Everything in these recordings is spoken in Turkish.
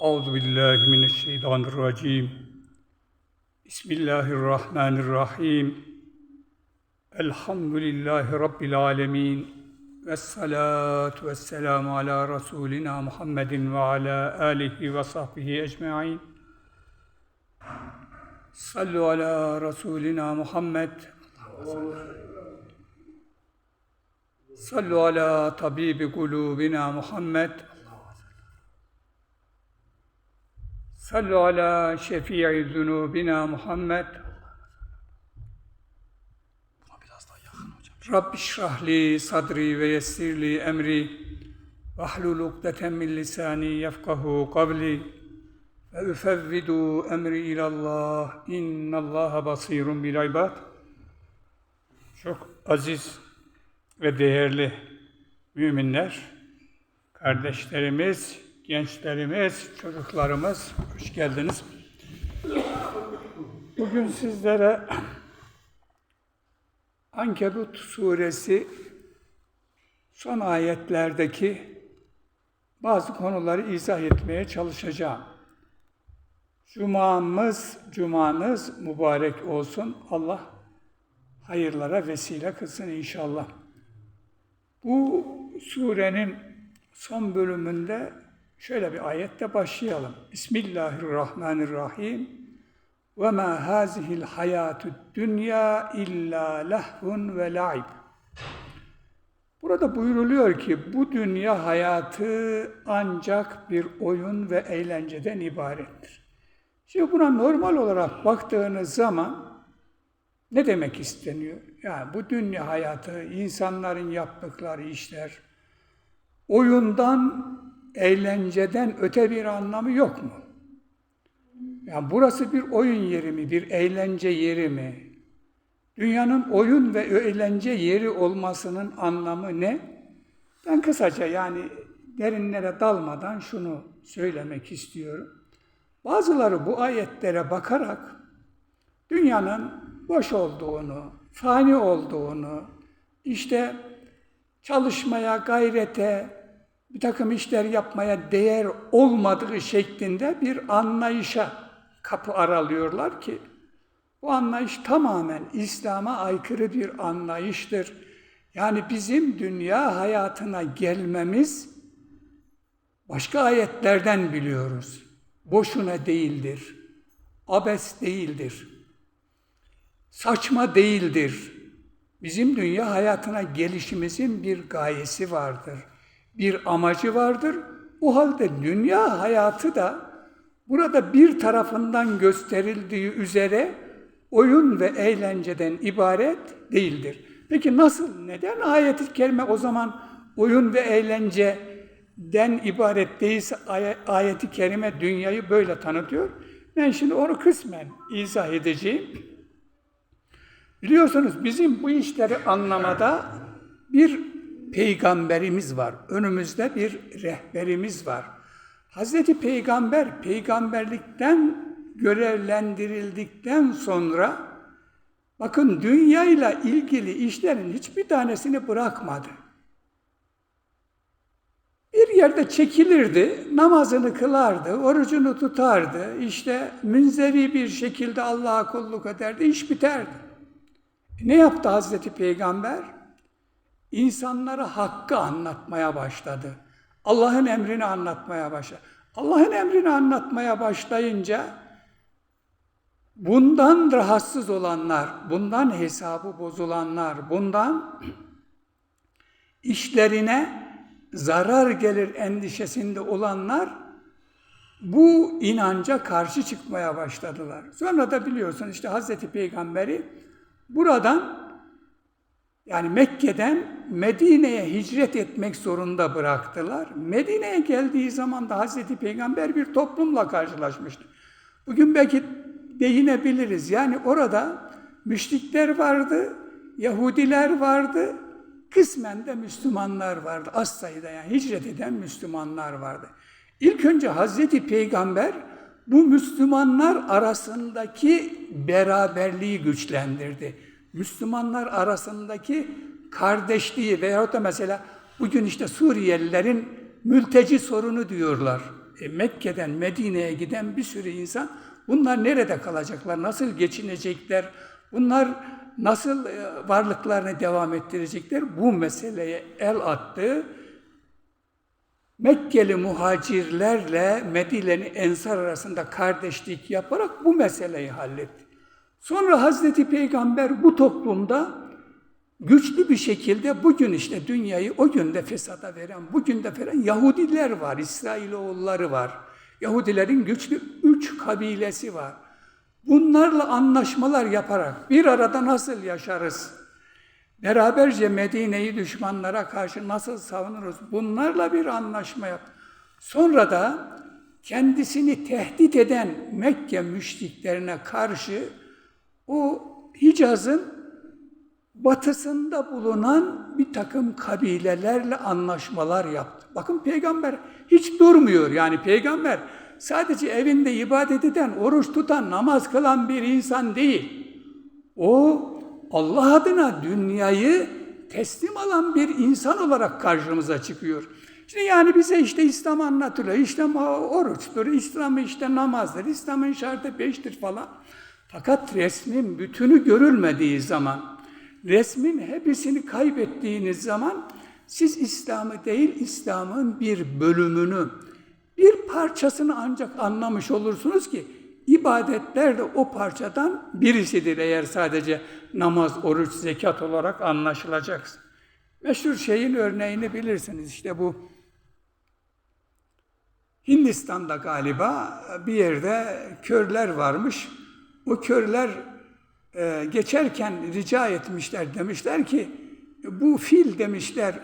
Euzu billahi mineşşeytanirracim. Bismillahirrahmanirrahim. Elhamdülillahi rabbil alamin. Ves salatu vesselamu ala rasulina Muhammedin ve ala alihi ve sahbihi ecmaîn. Sallu ala rasulina Muhammed. Sallu ala tabibi kulubina Muhammed. Sallu ala şefii zunubina Muhammed. Rabbi şrahli sadri ve yessirli emri ve hlul ukdeten min lisani yefkahu kavli ve üfevvidu emri ilallah innallaha basirun bil ibad. Çok aziz ve değerli müminler, kardeşlerimiz, gençlerimiz, çocuklarımız hoş geldiniz. Bugün sizlere Ankebut suresi son ayetlerdeki bazı konuları izah etmeye çalışacağım. Cumamız, cumanız mübarek olsun. Allah hayırlara vesile kılsın inşallah. Bu surenin son bölümünde şöyle bir ayette başlayalım. Bismillahirrahmanirrahim. Ve ma hazihil hayatud dünya illa lahvun ve laib. Burada buyruluyor ki bu dünya hayatı ancak bir oyun ve eğlenceden ibarettir. Şimdi buna normal olarak baktığınız zaman ne demek isteniyor? Yani bu dünya hayatı, insanların yaptıkları işler, oyundan, eğlenceden öte bir anlamı yok mu? Yani burası bir oyun yeri mi, bir eğlence yeri mi? Dünyanın oyun ve eğlence yeri olmasının anlamı ne? Ben kısaca yani derinlere dalmadan şunu söylemek istiyorum. Bazıları bu ayetlere bakarak dünyanın boş olduğunu, fani olduğunu, işte çalışmaya, gayrete, bir takım işler yapmaya değer olmadığı şeklinde bir anlayışa kapı aralıyorlar ki bu anlayış tamamen İslam'a aykırı bir anlayıştır. Yani bizim dünya hayatına gelmemiz başka ayetlerden biliyoruz. Boşuna değildir. Abes değildir. Saçma değildir. Bizim dünya hayatına gelişimizin bir gayesi vardır. Bir amacı vardır. O halde dünya hayatı da burada bir tarafından gösterildiği üzere oyun ve eğlenceden ibaret değildir. Peki nasıl, neden ayet-i kerime o zaman oyun ve eğlenceden ibaret değilse ayet-i kerime dünyayı böyle tanıtıyor? Ben şimdi onu kısmen izah edeceğim. Biliyorsunuz bizim bu işleri anlamada bir peygamberimiz var. Önümüzde bir rehberimiz var. Hazreti Peygamber peygamberlikten görevlendirildikten sonra bakın dünyayla ilgili işlerin hiçbir tanesini bırakmadı. Bir yerde çekilirdi, namazını kılardı, orucunu tutardı, işte münzevi bir şekilde Allah'a kulluk ederdi, iş biterdi. Ne yaptı Hazreti Peygamber? İnsanlara hakkı anlatmaya başladı. Allah'ın emrini anlatmaya başladı. Allah'ın emrini anlatmaya başlayınca bundan rahatsız olanlar, bundan hesabı bozulanlar, bundan işlerine zarar gelir endişesinde olanlar bu inanca karşı çıkmaya başladılar. Sonra da biliyorsun işte Hazreti Peygamberi buradan yani Mekke'den Medine'ye hicret etmek zorunda bıraktılar. Medine'ye geldiği zaman da Hazreti Peygamber bir toplumla karşılaşmıştı. Bugün belki değinebiliriz. Yani orada müşrikler vardı, Yahudiler vardı, kısmen de Müslümanlar vardı. Az sayıda yani hicret eden Müslümanlar vardı. İlk önce Hazreti Peygamber bu Müslümanlar arasındaki beraberliği güçlendirdi. Müslümanlar arasındaki kardeşliği veyahut da mesela bugün işte Suriyelilerin mülteci sorunu diyorlar. E, Mekke'den Medine'ye giden bir sürü insan bunlar nerede kalacaklar, nasıl geçinecekler, bunlar nasıl e, varlıklarını devam ettirecekler bu meseleye el attı. Mekkeli muhacirlerle Medine'li ensar arasında kardeşlik yaparak bu meseleyi halletti. Sonra Hazreti Peygamber bu toplumda güçlü bir şekilde bugün işte dünyayı o günde fesada veren, bugün de veren Yahudiler var, İsrailoğulları var. Yahudilerin güçlü üç kabilesi var. Bunlarla anlaşmalar yaparak bir arada nasıl yaşarız? Beraberce Medine'yi düşmanlara karşı nasıl savunuruz? Bunlarla bir anlaşma yap. Sonra da kendisini tehdit eden Mekke müşriklerine karşı o Hicaz'ın batısında bulunan bir takım kabilelerle anlaşmalar yaptı. Bakın peygamber hiç durmuyor. Yani peygamber sadece evinde ibadet eden, oruç tutan, namaz kılan bir insan değil. O Allah adına dünyayı teslim alan bir insan olarak karşımıza çıkıyor. Şimdi yani bize işte İslam anlatılıyor. İslam oruçtur, İslam işte namazdır, İslam'ın şartı beştir falan. Fakat resmin bütünü görülmediği zaman, resmin hepsini kaybettiğiniz zaman siz İslam'ı değil, İslam'ın bir bölümünü, bir parçasını ancak anlamış olursunuz ki ibadetler de o parçadan birisidir eğer sadece namaz, oruç, zekat olarak anlaşılacaksa. Meşhur şeyin örneğini bilirsiniz. İşte bu Hindistan'da galiba bir yerde körler varmış. O körler e, geçerken rica etmişler demişler ki bu fil demişler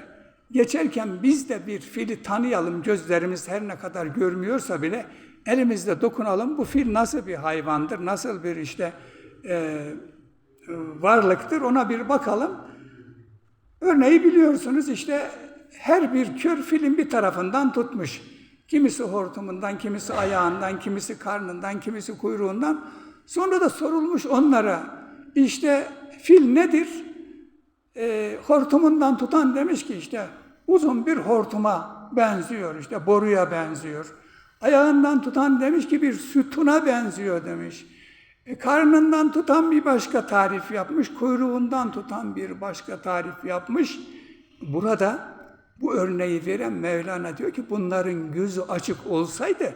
geçerken biz de bir fili tanıyalım gözlerimiz her ne kadar görmüyorsa bile elimizle dokunalım bu fil nasıl bir hayvandır nasıl bir işte e, varlıktır ona bir bakalım. Örneği biliyorsunuz işte her bir kör filin bir tarafından tutmuş. Kimisi hortumundan, kimisi ayağından, kimisi karnından, kimisi kuyruğundan. Sonra da sorulmuş onlara, işte fil nedir? E, hortumundan tutan demiş ki işte uzun bir hortuma benziyor, işte boruya benziyor. Ayağından tutan demiş ki bir sütuna benziyor demiş. E, karnından tutan bir başka tarif yapmış, kuyruğundan tutan bir başka tarif yapmış. Burada bu örneği veren Mevlana diyor ki bunların gözü açık olsaydı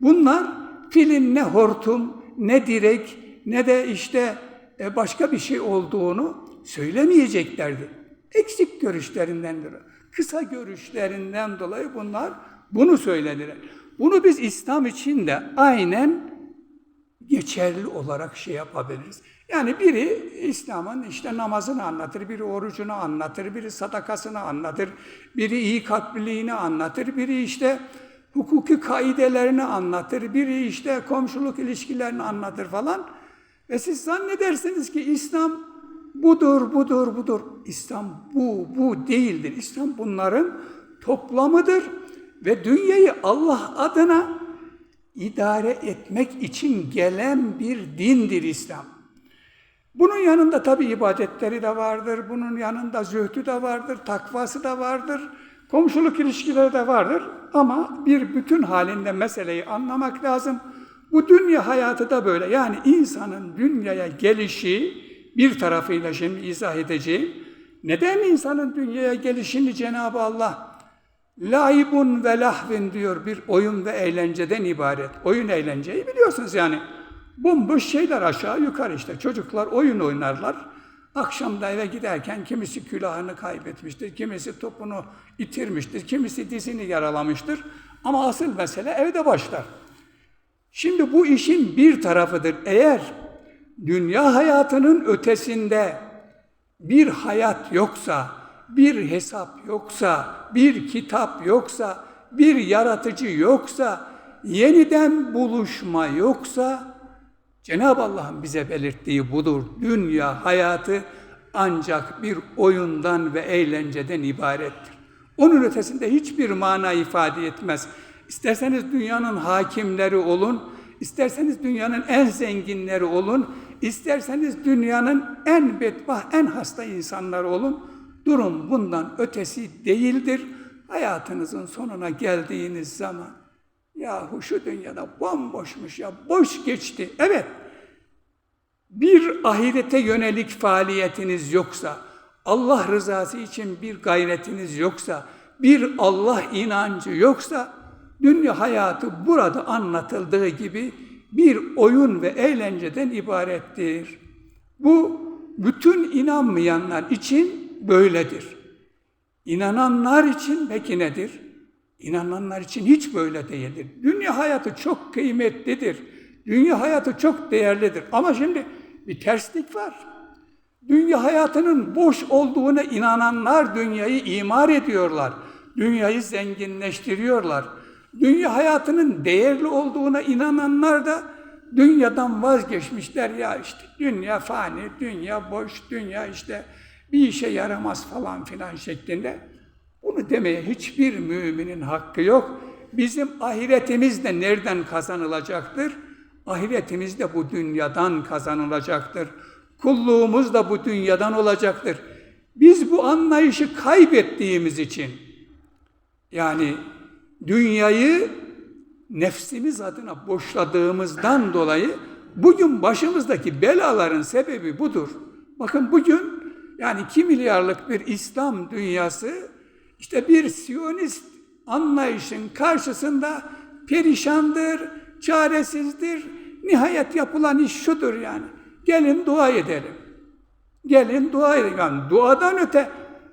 bunlar filin ne hortum, ne direk, ne de işte e, başka bir şey olduğunu söylemeyeceklerdi. Eksik görüşlerinden dolayı, kısa görüşlerinden dolayı bunlar bunu söylediler. Bunu biz İslam için de aynen geçerli olarak şey yapabiliriz. Yani biri İslam'ın işte namazını anlatır, biri orucunu anlatır, biri sadakasını anlatır, biri iyi kalpliliğini anlatır, biri işte hukuki kaidelerini anlatır, biri işte komşuluk ilişkilerini anlatır falan. Ve siz zannedersiniz ki İslam budur, budur, budur. İslam bu, bu değildir. İslam bunların toplamıdır ve dünyayı Allah adına idare etmek için gelen bir dindir İslam. Bunun yanında tabi ibadetleri de vardır, bunun yanında zühdü de vardır, takvası da vardır, komşuluk ilişkileri de vardır. Ama bir bütün halinde meseleyi anlamak lazım. Bu dünya hayatı da böyle. Yani insanın dünyaya gelişi bir tarafıyla şimdi izah edeceğim. Neden insanın dünyaya gelişini Cenab-ı Allah laibun ve lahvin diyor bir oyun ve eğlenceden ibaret. Oyun eğlenceyi biliyorsunuz yani. Bomboş şeyler aşağı yukarı işte. Çocuklar oyun oynarlar. Akşamda eve giderken kimisi külahını kaybetmiştir, kimisi topunu itirmiştir, kimisi dizini yaralamıştır. Ama asıl mesele evde başlar. Şimdi bu işin bir tarafıdır. Eğer dünya hayatının ötesinde bir hayat yoksa, bir hesap yoksa, bir kitap yoksa, bir yaratıcı yoksa, yeniden buluşma yoksa, Cenab-ı Allah'ın bize belirttiği budur. Dünya hayatı ancak bir oyundan ve eğlenceden ibarettir. Onun ötesinde hiçbir mana ifade etmez. İsterseniz dünyanın hakimleri olun, isterseniz dünyanın en zenginleri olun, isterseniz dünyanın en bedbah, en hasta insanları olun. Durum bundan ötesi değildir. Hayatınızın sonuna geldiğiniz zaman Yahu şu dünyada bomboşmuş ya, boş geçti. Evet, bir ahirete yönelik faaliyetiniz yoksa, Allah rızası için bir gayretiniz yoksa, bir Allah inancı yoksa, dünya hayatı burada anlatıldığı gibi bir oyun ve eğlenceden ibarettir. Bu bütün inanmayanlar için böyledir. İnananlar için peki nedir? İnananlar için hiç böyle değildir. Dünya hayatı çok kıymetlidir. Dünya hayatı çok değerlidir. Ama şimdi bir terslik var. Dünya hayatının boş olduğuna inananlar dünyayı imar ediyorlar. Dünyayı zenginleştiriyorlar. Dünya hayatının değerli olduğuna inananlar da dünyadan vazgeçmişler. Ya işte dünya fani, dünya boş, dünya işte bir işe yaramaz falan filan şeklinde. Bunu demeye hiçbir müminin hakkı yok. Bizim ahiretimiz de nereden kazanılacaktır? Ahiretimiz de bu dünyadan kazanılacaktır. Kulluğumuz da bu dünyadan olacaktır. Biz bu anlayışı kaybettiğimiz için yani dünyayı nefsimiz adına boşladığımızdan dolayı bugün başımızdaki belaların sebebi budur. Bakın bugün yani 2 milyarlık bir İslam dünyası işte bir Siyonist anlayışın karşısında perişandır, çaresizdir. Nihayet yapılan iş şudur yani. Gelin dua edelim. Gelin dua edelim. Yani duadan öte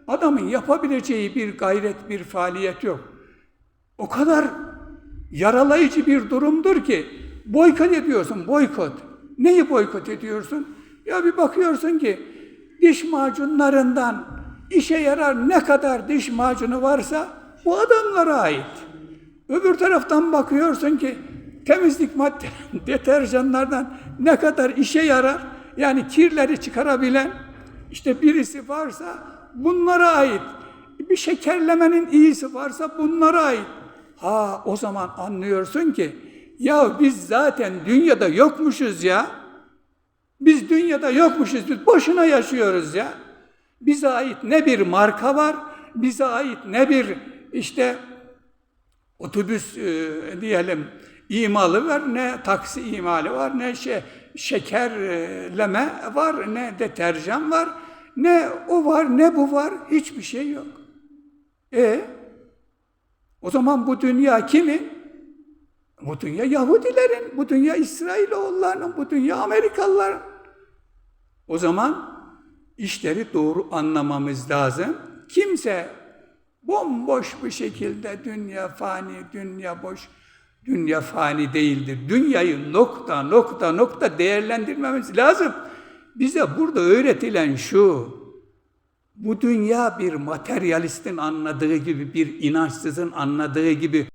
adamın yapabileceği bir gayret, bir faaliyet yok. O kadar yaralayıcı bir durumdur ki boykot ediyorsun, boykot. Neyi boykot ediyorsun? Ya bir bakıyorsun ki diş macunlarından işe yarar ne kadar diş macunu varsa bu adamlara ait. Öbür taraftan bakıyorsun ki temizlik madde deterjanlardan ne kadar işe yarar yani kirleri çıkarabilen işte birisi varsa bunlara ait. Bir şekerlemenin iyisi varsa bunlara ait. Ha o zaman anlıyorsun ki ya biz zaten dünyada yokmuşuz ya. Biz dünyada yokmuşuz. Biz boşuna yaşıyoruz ya. Bize ait ne bir marka var, bize ait ne bir işte otobüs e, diyelim imalı var, ne taksi imali var, ne şey şekerleme var, ne deterjan var, ne o var, ne bu var, hiçbir şey yok. E o zaman bu dünya kimin? Bu dünya Yahudilerin, bu dünya İsrailoğullarının, bu dünya Amerikalıların. O zaman işleri doğru anlamamız lazım. Kimse bomboş bir şekilde dünya fani, dünya boş, dünya fani değildir. Dünyayı nokta nokta nokta değerlendirmemiz lazım. Bize burada öğretilen şu, bu dünya bir materyalistin anladığı gibi, bir inançsızın anladığı gibi